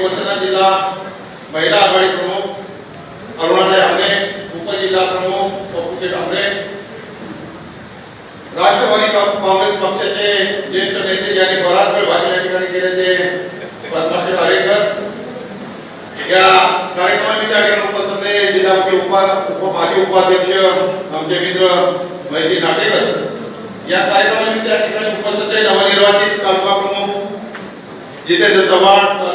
शिवसेना जिल्हा महिला आघाडी प्रमुख अरुणाताई आंबे उपजिल्हा प्रमुख पप्पूचे डांबरे राष्ट्रवादी काँग्रेस पक्षाचे ज्येष्ठ नेते ज्यांनी बराच वेळ भाषण या ठिकाणी केले ते पद्माश्री पारेकर या कार्यक्रमात त्या ठिकाणी उपस्थित जिल्हा उपा उप माजी उपाध्यक्ष आमचे मित्र मैत्री नाटेकर. या कार्यक्रमात त्या ठिकाणी उपस्थित नवनिर्वाचित तालुका प्रमुख जितेंद्र चव्हाण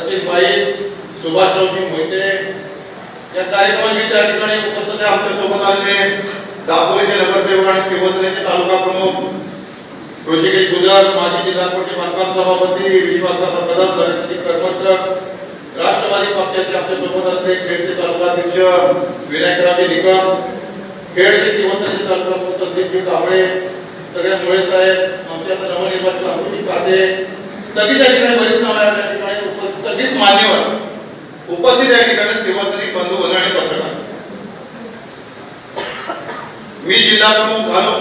तालुका सुभाषरावजी मोहिते या कार्यक्रमाची त्या ठिकाणी उपस्थित आहे. आमच्यासोबत आलेले दापोलीचे नगरसेवक आणि शिवसेनेचे तालुका प्रमुख ऋषिकेश गुजर माजी जिल्हा बांधकाम सभापती विश्वासराव कदम गणपती करमरकर राष्ट्रवादी पक्षाचे आमच्यासोबत असलेले खेडचे तालुकाध्यक्ष विनायकरावजी निकम खेडचे शिवसेनेचे तालुका प्रमुख संदीपजी कांबळे सगळे मुळे साहेब आमच्या नवनिर्वाचित अमृती काटे सगळी त्या ठिकाणी बरीच नाव आहेत. त्या ठिकाणी उपस्थित मान्यवर उपस्थित या ठिकाणी शिवसैनिक बंधू बंधू आणि पत्रकार. मी जिल्हा प्रमुख झालो.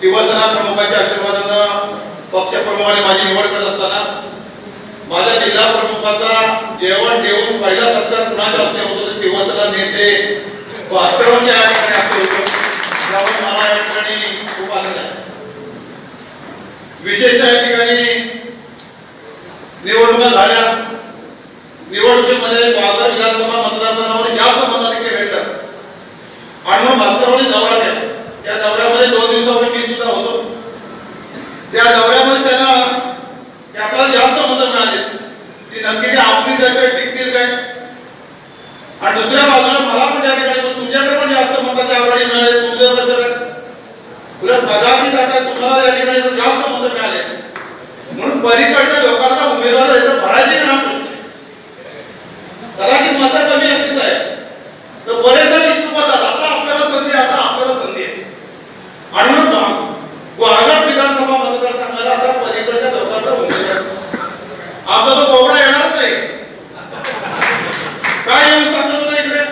शिवसेना प्रमुखाच्या आशीर्वादानं पक्ष प्रमुखाने माझी निवड करत असताना माझ्या जिल्हा प्रमुखाचा जेवण देऊन पहिला सत्कार कुणाच्या हस्ते होतो तर शिवसेना नेते वास्तवांच्या या ठिकाणी हस्ते होतो. त्यामुळे मला या ठिकाणी खूप आनंद आहे. विशेषतः या ठिकाणी निवडणुका झाल्या. निवडणुकीमध्ये पालघर विधानसभा मतदारसंघामध्ये जास्त मताधिक्य भेटतात. आणि मग भास्करवाडी दौरा केला त्या दौऱ्यामध्ये दोन दिवसापूर्वी मी सुद्धा होतो. त्या दौऱ्यामध्ये त्यांना की आपल्याला जास्त मतं मिळाली ती नक्की ते आपली जाते टिकतील काय? आणि दुसऱ्या बाजूला मला पण त्या ठिकाणी पण तुमच्याकडे पण जास्त मताची आवडी मिळाले तुझं कसं काय? उलट कदाचित आता तुम्हाला या ठिकाणी जास्त मतं मिळाले म्हणून बरी लोकांना उमेदवार याचं भरायचे का नाही कदाचित कमी असते साहेब. तर बरेच जण आता आपल्याला संधी आता आपल्याला संधी आहे. आणि म्हणून पहा, विधानसभा मतदारसंघाला आता पलीकडच्या लोकांचा उमेदवार आता तो कोबडा येणार नाही. काय येऊन सांगत होता इकडे?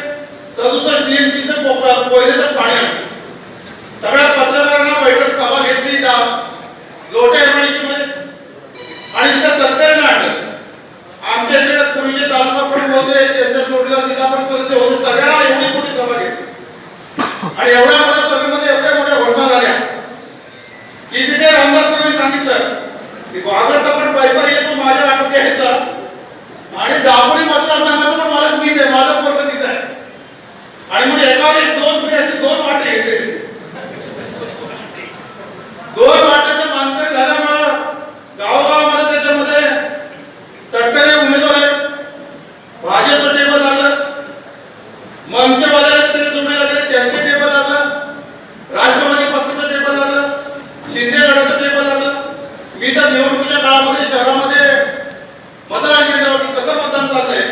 सदुसष्ट टीएमसीचं कोपरा कोयलेचं पाणी आणलं. सगळ्या पत्रकारांना बैठक सभा घेतली त्या लोटे एमआयडीमध्ये आणि तिथं तत्कालीन आणलं आमच्या इथे पूर्वीचे तालुका प्रमुख होते त्यांच्या सोडला जिल्हा परिषद सदस्य होते सगळ्यांना एवढी मोठी सभा घेतली आणि एवढ्या मोठ्या सभेमध्ये एवढ्या मोठ्या घोषणा झाल्या. की तिथे रामदास सांगितलं की वाघाचा पण पैसा येतो माझ्या वाटत घ्यायचा आणि दापोली मतदारसंघाचं पण मला मीच आहे माझं वर्ग तिथं आहे आणि म्हणजे एका वेळी दोन पिढी अशी दोन वाटे घेतले दोन वाट्याचे मानकरी झाल्यामुळं गावोगावामध्ये त्याच्यामध्ये तटकरे उमेदवार आहेत भाजपचं टेबल लागलं मनसेवाले ते तुम्ही लागले त्यांचे टेबल लागलं राष्ट्रवादी पक्षाचं टेबल लागलं शिंदे गटाचं टेबल लागलं मी तर निवडणुकीच्या काळामध्ये शहरामध्ये मतदान केंद्रावर कसं मतदान चाललंय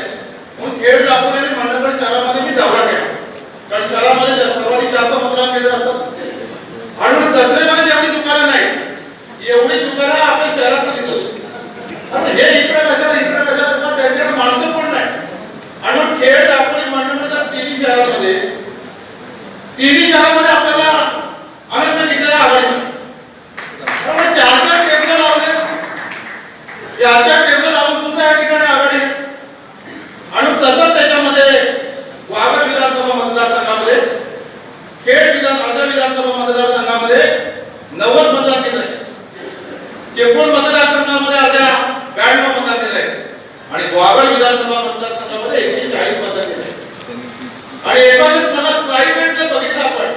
म्हणून खेड दाखवले मंडळ शहरामध्ये मी दौरा केला कारण शहरामध्ये जा- सर्वाधिक जास्त मतदान केंद्र असतात आणि म्हणून जत्रेमध्ये जेवढी दुकानं नाही एवढी दुकानं आपल्या शहरात दिसत होती. आता हे इकडे कशाला इकडे कशाला पण त्यांच्याकडे माणसं कोण नाही आणि मग खेळ दाखवली मंडळाच्या तिन्ही शहरामध्ये तिन्ही शहरामध्ये आपल्याला अनंत ठिकाणी आघाडी त्यामुळे चार चार टेबल लावले चार चार टेबल लावून सुद्धा या ठिकाणी आघाडी आहे. आणि तसंच त्याच्यामध्ये वाघा विधानसभा मतदारसंघामध्ये खेड विधान आदर विधानसभा मतदारसंघामध्ये नव्वद मतदार केंद्र आहे चिपळूण मतदारसंघामध्ये आता ब्याण्णव मतदार केंद्र आहे आणि ग्वागर विधानसभा मतदारसंघामध्ये एकशे चाळीस मतदार केंद्र आणि एखादं समाज प्रायव्हेट जर बघितलं आपण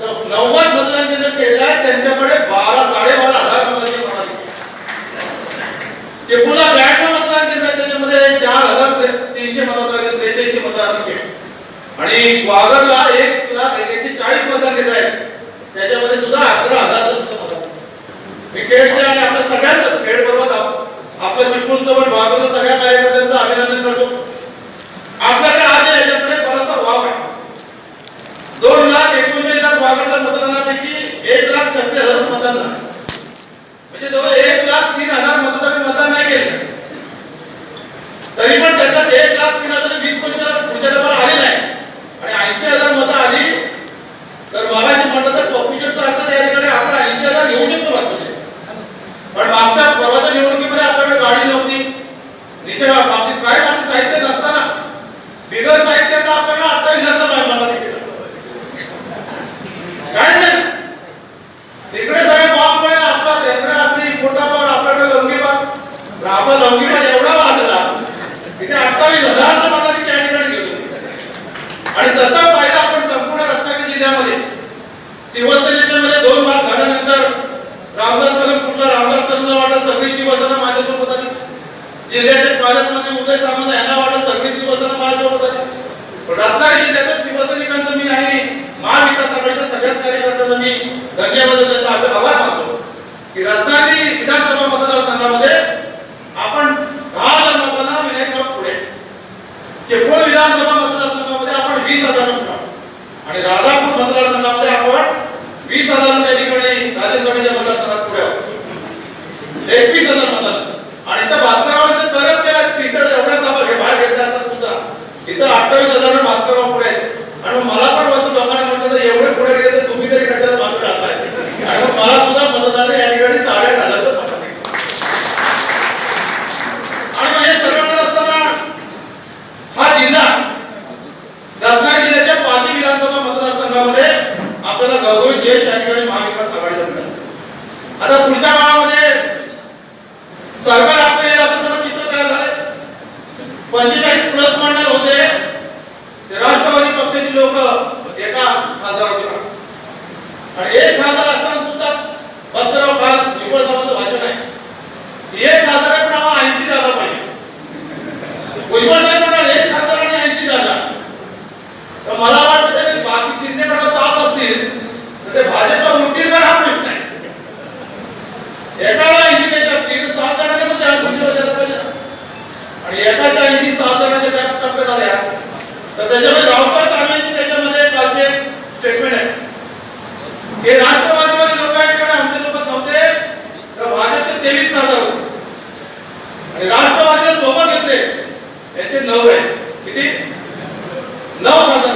तर नव्वद मतदान केंद्र केलेलं आहे त्यांच्याकडे बारा साडेबारा हजार मतांची प्रमाण चिपळूणला ब्याण्णव मतदान केंद्र त्याच्यामध्ये चार हजार तीनशे मतदार त्रेचाळीसशे मतदार आणि ग्वागर एक लाख एकशे चाळीस मतदान केंद्र आहे त्याच्यामध्ये सुद्धा अकरा हजार मी खेळते आणि आपल्या सगळ्यांचं खेळ बरोबर आपलं चिपळूणचं सगळ्या कार्यकर्त्यांचं अभिनंदन करतो. आपल्याकडे आज याच्याकडे बराचसा वाव आहे. दोन लाख एकोणचाळीस हजार ग्वागरच्या मतदानापैकी एक लाख छत्तीस हजार मतदान जिल्ह्याचे पालकमंत्री उदय सामंत यांना वाटत सगळी शिवसेना माझ्यासोबत आहे रत्नागिरी जिल्ह्याच्या शिवसैनिकांचं मी आणि महाविकास आघाडीच्या सगळ्याच कार्यकर्त्यांना मी धन्यवाद देतो. आपले आभार मानतो की रत्नागिरी विधानसभा मतदारसंघामध्ये आपण दहा हजार लोकांना विनायक पुढे केवळ विधानसभा जे टप्पे झाल्या तर त्याच्यामध्ये रावसाहेब दानवेंची त्याच्यामध्ये कालचे स्टेटमेंट आहे. हे राष्ट्रवादीवादी लोक आहेत आमच्यासोबत नव्हते तर भाजपचे तेवीस खासदार होते. आणि राष्ट्रवादीला सोबत घेतले. याचे नऊ आहे किती? नऊ खासदार.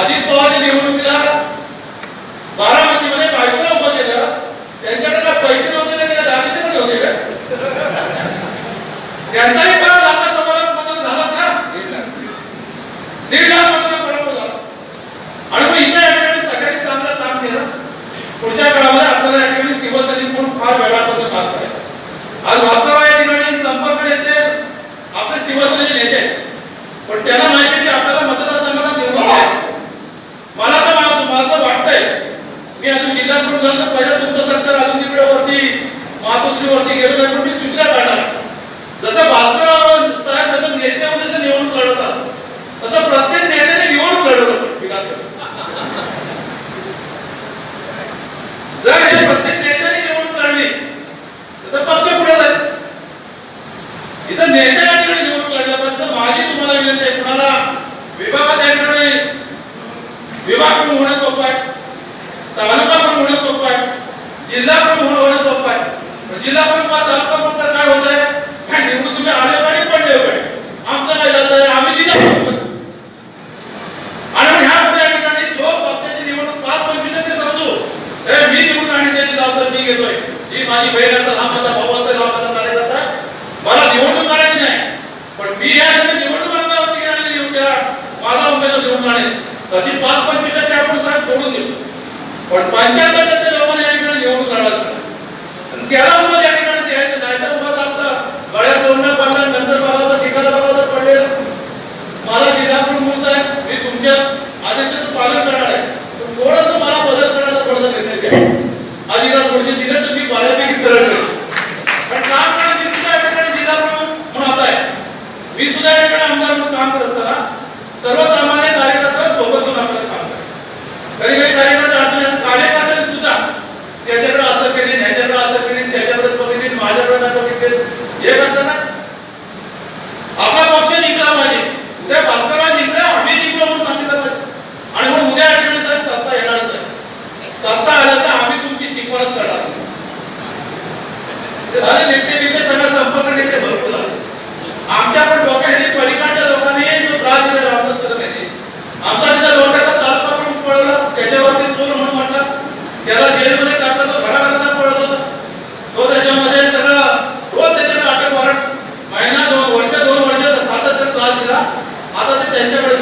अजित पवार निवडणुकीला बारामतीमध्ये बायकोला उभं केलं. त्यांच्याकडे पैसे नव्हते का त्याला दागिने होते त्यांचाही परत आपल्या झाला ना दीड लाख बदल परत झाला. आणि मग इथे या ठिकाणी काम केलं. पुढच्या काळामध्ये आपल्याला या ठिकाणी शिवसेनेत पण फार वेळापर्यंत काम करायचं आज वास्तव या ठिकाणी संपर्क नेते आपले शिवसेनेचे नेते पण त्यांना माहिती तुमचं तुमचं सरकार अजून तिकडे वरती मातोश्रीवरती गेलो नाही पण मी सूचना काढणार जसं भाजपा जिल्हा प्रमुख काय होत तुम्ही आले पडले आमचं काय झालं आम्ही आणि ह्या ठिकाणी पाच पंचवीस आणि त्याची जबाबदारी मी घेतोय. जी माझी बहीण असेल हा मला निवडणूक करायची नाही. पण मी या निवडणूक आणण्यावरती आणलेली होत्या माझा उमेदवार निवडून पाच पंचवीस आपण सोडून देतो पण पंचायत आमदार म्हणून काम करत असताना सर्वसामान्य कार्यकर्ता सोबत होऊन आपल्याला काम करतात. काही काही कार्यकर्ते कार्यकर्त्यांनी सुद्धा त्याच्याकडे असं केली ह्याच्याकडे असं केली त्याच्याकडे बघितली माझ्याकडे बघितले. हे करतात ना आपला पक्ष जिंकला पाहिजे. उद्या भास्करला जिंकला आम्ही जिंकलो म्हणून सांगितलं पाहिजे. आणि म्हणून उद्या आठवणी साहेब सत्ता येणारच आहे सत्ता आलं तर आम्ही तुमची शिकवणच करणार. झाले नेते எந்த